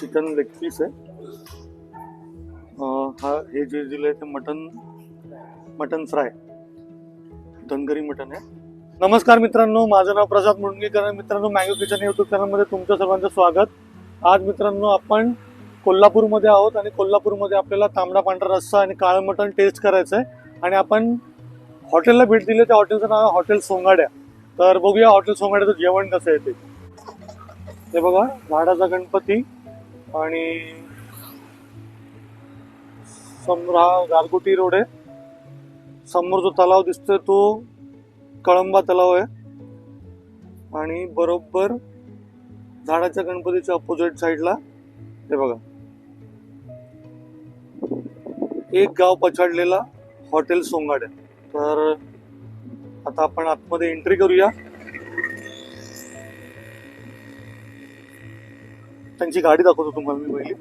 Chicken leg piece आहे. हा हे जे दिलं आहे ते mutton mutton fry. Dhangari mutton आहे. नमस्कार मित्रांनो माझं नाव प्रसाद मुंडगेकर मित्रांनो मॅंगो किचन युट्यूब चॅनलमध्ये तुमचं सर्वांचं स्वागत. आज मित्रांनो आपण कोल्हापूरमध्ये आहोत आणि कोल्हापूरमध्ये आपल्याला तांबडा पांढरा रस्सा आणि काळं मटण टेस्ट करायचं आहे आणि आपण हॉटेलला भेट दिली त्या हॉटेलचं नाव आहे हॉटेल सोंगाड्या. तर बघूया हॉटेल सोंगाड्याचं जेवण कसं आहे ते. हे बघा झाडाचा गणपती. आणि समोर हा गारगोटी रोड. आहे समोर जो तलाव दिसतोय तो कळंबा तलाव आहे. आणि बरोबर झाडाच्या गणपतीच्या अपोजिट साईडला हे बघा. एक गाव पछाडलेला हॉटेल सोंगाड. आहे तर आता आपण आतमध्ये एंट्री करूया. त्यांची गाडी दाखवतो तुम्हाला मी पहिली.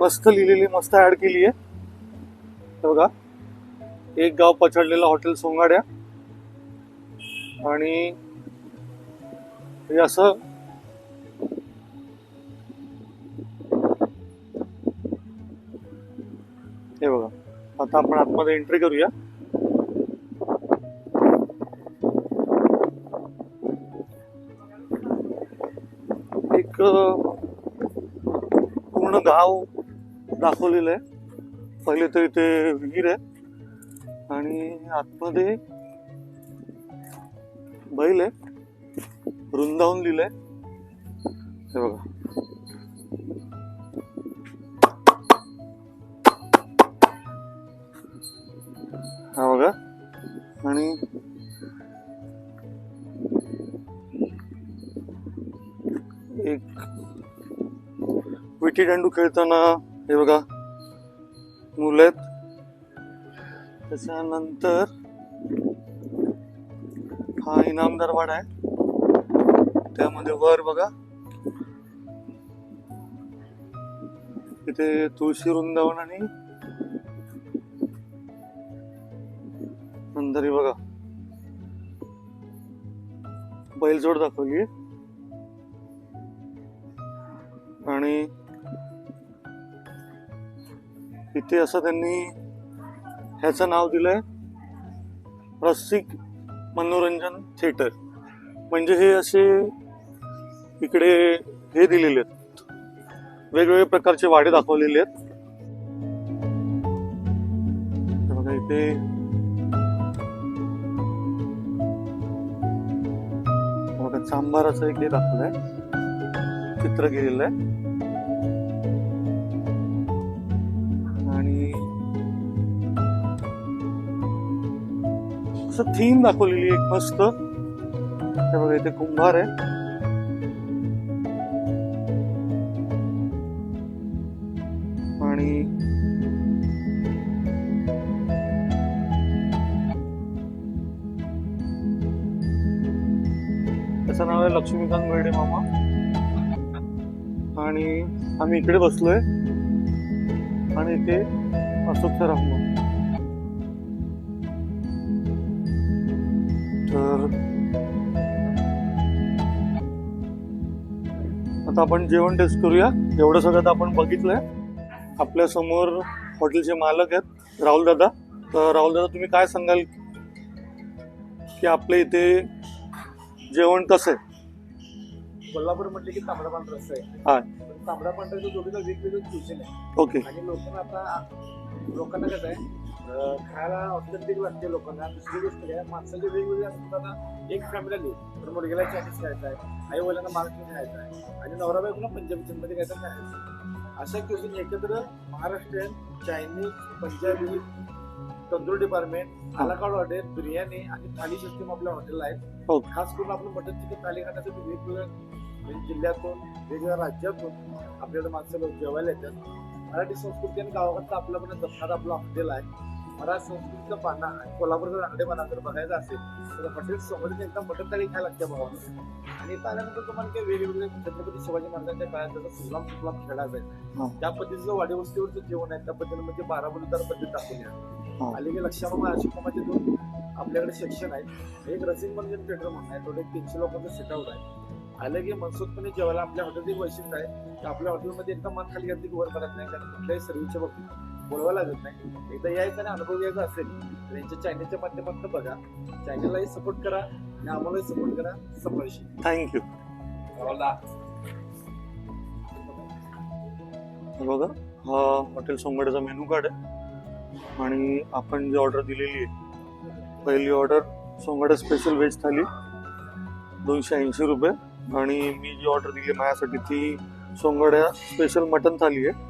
मस्त लिहिलेली मस्त ऍड केली आहे. हे बघा. एक गाव पछाडलेला हॉटेल सोंगाड्या. आणि हे असं हे बघा. आता आपण आतमध्ये एंट्री करूया. एक पूर्ण गाव दाखवलेलं आहे. पहिले तर इथे विहीर आहे आणि आतमध्ये बैल आहे. वृंदावन लिहिलंय. हे बघा. हा बघा. आणि विटीदांडू खेळताना हे बघा मुलं आहेत. त्याच्यानंतर हा इनामदार वाडा आहे. त्यामध्ये वर बघा. इथे तुळशी वृंदावन आणि नंतर हे बघा. बैलजोड दाखवली. आणि इथे असं त्यांनी ह्याचं नाव दिलं आहे रसिक मनोरंजन थिएटर. म्हणजे हे असे इकडे हे दिलेले आहेत. वेगवेगळे प्रकारचे वाडे दाखवलेले आहेत. बघा इथे. बघा चांभाराचं एक हे आहे चित्र केलेलं आहे. असं थीम दाखवलेली एक मस्त. हे बघा इथे कुंभार आहे. आणि त्याचं नाव आहे लक्ष्मीकांत बेर्डे मामा. आणि आम्ही इकडे बसलोय. आणि इथे अशोक सर आता आपण जेवण टेस्ट करूया. एवढं सगळं तर आपण बघितलंय. आपल्यासमोर हॉटेलचे मालक आहेत राहुल दादा. तर राहुल दादा तुम्ही काय सांगाल की आपल्या इथे जेवण कसं आहे? कोल्हापूर म्हटले की तांबडा पांढरा रस्सा आहे. हा. पण तांबडा जोडीला वेगवेगळं आहे. ओके. आणि लोकांना आता लोकांना कसं आहे खायला ऑथेंटिक लागते लोकांना. दुसरी गोष्ट काय माणसाचे वेगवेगळे असतात एक फॅमिली तर मुलगीला चायनीज खायचं आहे आई वडिलांना महाराष्ट्रीयन खायचं आहे आणि नवरा बायकोला पंजाबी मध्ये काहीतरी खायचं अशा क्युझिन एकत्र Maharashtrian Chinese Punjabi tandoor department a la carte hotel biryani आणि थाली सिस्टीम आपल्या हॉटेलला आहे हो. खास करून आपलं मटन चिकन थाली खाण्यासाठी वेगवेगळ्या जिल्ह्यातून वेगवेगळ्या राज्यातून आपल्याला माणसं लोक जेवायला येतात. मराठी संस्कृती आणि गावाकडचं आपलं पण जपणार आपलं हॉटेल आहे. मराठी संस्कृतीचा पाना आणि कोल्हापूरचा रांगडेपणा जर बघायचा असेल तर हॉटेल समोर एकदा मटन थाळी खायला लागते भावा. आणि इथं आल्यानंतर तुम्हाला काही वेगवेगळे छत्रपती शिवाजी महाराजांच्या काळात जसं सुजलाम सुफलाम खेळा. जायचा त्या पद्धतीचं वाडीवस्तीवरचं जेवण आहे त्या पद्धतीने म्हणजे बाराबुलीदार पद्धत दाखवली. आहे. अलीकडे लक्षामामा अशोक मामाचे दोन आपल्याकडे सेक्शन आहे एक रसिंग म्हणजे थिएटर म्हणून आहे टोटल तीनशे लोकांचं सिट आउट आहे. आलं की मनसोखपणे जेवायला आपल्या हॉटेलचं वैशिष्ट्य आहे की आपल्या हॉटेलमध्ये एकदम मान खाली घातली की वर करत नाही कारण कुठल्याही सर्व्हिसच्या बाबतीत. बोलवा लागत नाही. एकदा यायचं आणि अनुभव यायचा असेल तर यांच्या चॅनलच्या माध्यमातून बघा. चॅनललाही सपोर्ट करा आणि आम्हालाही सपोर्ट करा. समोरशी थँक्यू हे बघा हा हॉटेल सोंगड्याचा मेनू कार्ड आहे. आणि आपण जी ऑर्डर दिलेली आहे पहिली ऑर्डर सोंगडा स्पेशल व्हेज थाली दोनशे ऐंशी रुपये. आणि मी जी ऑर्डर दिली आहे माझ्यासाठी ती सोंगड्या स्पेशल मटन थाली आहे.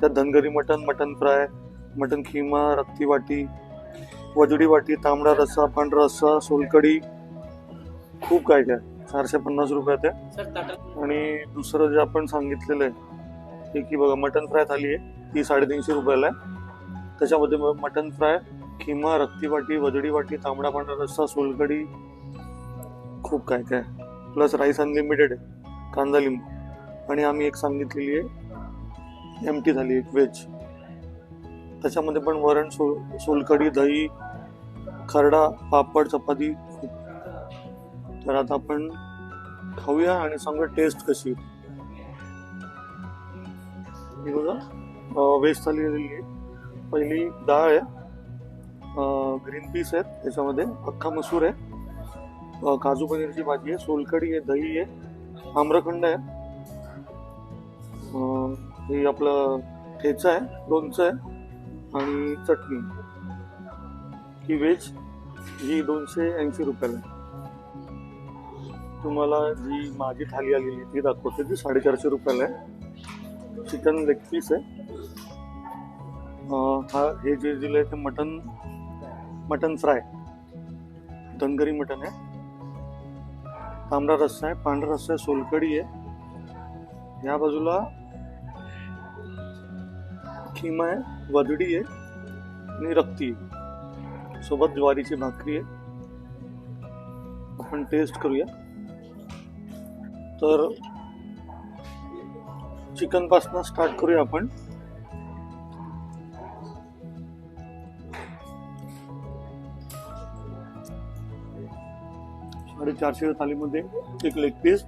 त्यात Dhangari mutton mutton fry mutton keema रक्ती वाटी वजडी वाटी तांबडा रस्सा पांढरा रस्सा सोलकडी खूप काय काय चारशे पन्नास रुपयात आहे आणि दुसरं जे आपण सांगितलेलं आहे ते की बघा मटन फ्राय थाली आहे ती साडेतीनशे रुपयाला आहे. त्याच्यामध्ये मटन फ्राय खिमा रक्ती वाटी वजडी वाटी तांबडा पांढरा रस्सा सोलकडी खूप काय काय प्लस राईस अनलिमिटेड आहे कांदा लिंबू. आणि आम्ही एक सांगितलेली आहे एमटी झाली एक वेज. त्याच्यामध्ये पण वरण सोल सोलकडी दही खरडा पापड चपाती तर आता आपण खाऊया आणि सांगूया टेस्ट कशी. बघा व्हेज थाली आलेली आहे. पहिली डाळ आहे. ग्रीन पीस आहेत. त्याच्यामध्ये अख्खा मसूर आहे. काजू पनीरची भाजी आहे. सोलकडी आहे दही आहे. आम्रखंड आहे. हे आपलं ठेचा आहे लोणचं आहे आणि चटणी. ही व्हेज ही दोनशे ऐंशी रुपयाला आहे. तुम्हाला जी माझी थाली आलेली ती दाखवते ती साडेचारशे रुपयाला आहे. चिकन लेग पीस आहे. हा हे जे दिलं आहे ते mutton mutton fry. Dhangari mutton आहे. तांबडा रस्सा आहे पांढरा रस्सा आहे सोलकडी आहे. या बाजूला खिमा आहे वदडी आहे आणि रक्ती आहे. सोबत ज्वारीची भाकरी आहे. आपण टेस्ट करूया. तर चिकनपासनं स्टार्ट करूया आपण. साडेचारशे थालीमध्ये एक लेग पीस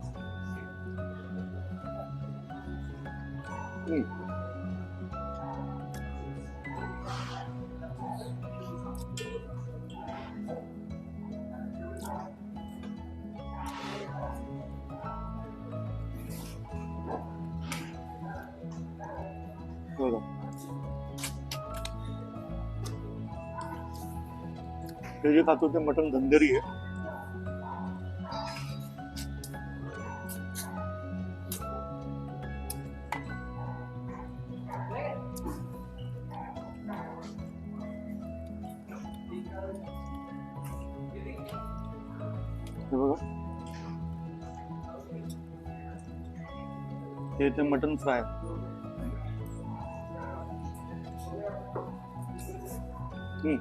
हे जे खातो ते मटण धंदेरी आहे. हे बघा. हे ते मटन फ्राय हम्म.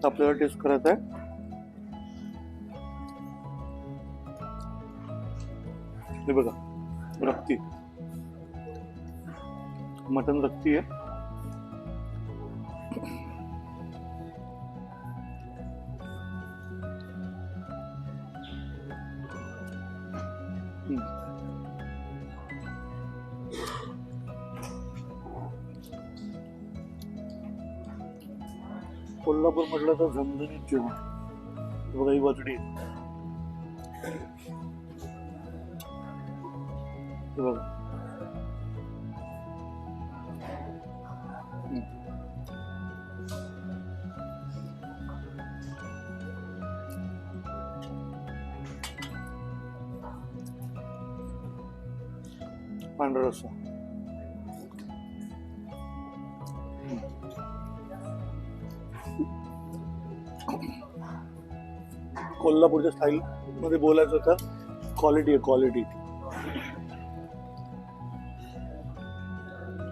आता आपल्याला टेस्ट करत आहे. हे बघा रक्ती. मटन रक्ती आहे. कोल्हापूर म्हटलं तर झणझणीत जेवण हे बघा ही वजडी बघा. पांढरा रस्सा. कोल्हापूरच्या स्टाईल मध्ये बोलायचं तर क्वालिटी आहे क्वालिटी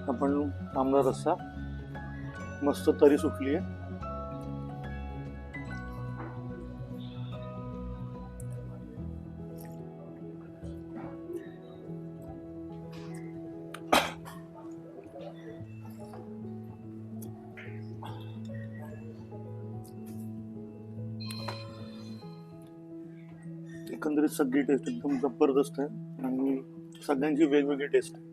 आपण तांबडा रस्सा मस्त तरी सुटली आहे एकंदरीत सगळी टेस्ट एकदम ज़बरदस्त आहे आणि सगळ्यांची वेगवेगळी टेस्ट आहे.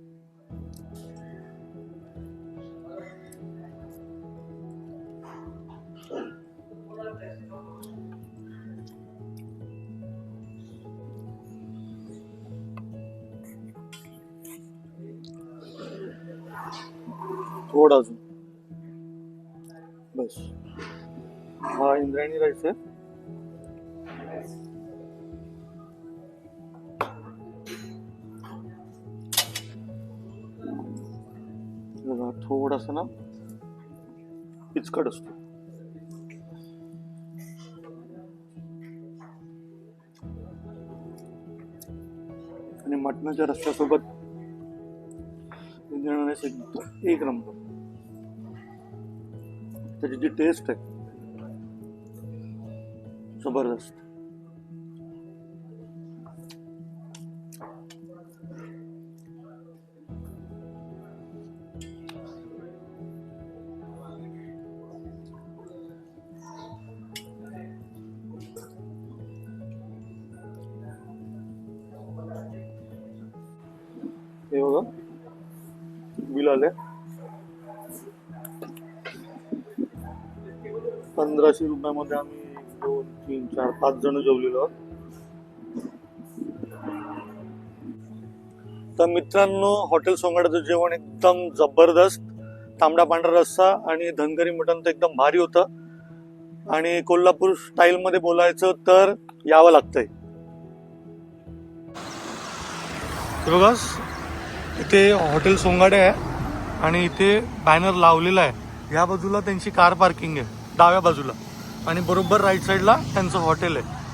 थोडा अजून. बस. हा इंद्रायणी राईस आहे. बघा थोडासा ना पिचकट असतो. आणि मटणाच्या रस्त्यासोबत एकदम एक नंबर. त्याची जी टेस्ट आहे जबरदस्त. पंधराशे रुपयामध्ये आम्ही दोन तीन चार पाच जण जेवलेलो आहोत. तर मित्रांनो हॉटेल सोंगाड्याचं जेवण एकदम जबरदस्त. तांबडा पांढरा रस्सा आणि धनगरी मटण तर एकदम भारी होतं. आणि कोल्हापूर स्टाईलमध्ये बोलायचं तर यावं लागतंय. हे बघा इथे हॉटेल सोंगाडे आहे आणि इथे बॅनर लावलेला आहे. या बाजूला त्यांची कार पार्किंग आहे. डाव्या बाजूला. आणि बरोबर राईट साईडला त्यांचं हॉटेल आहे.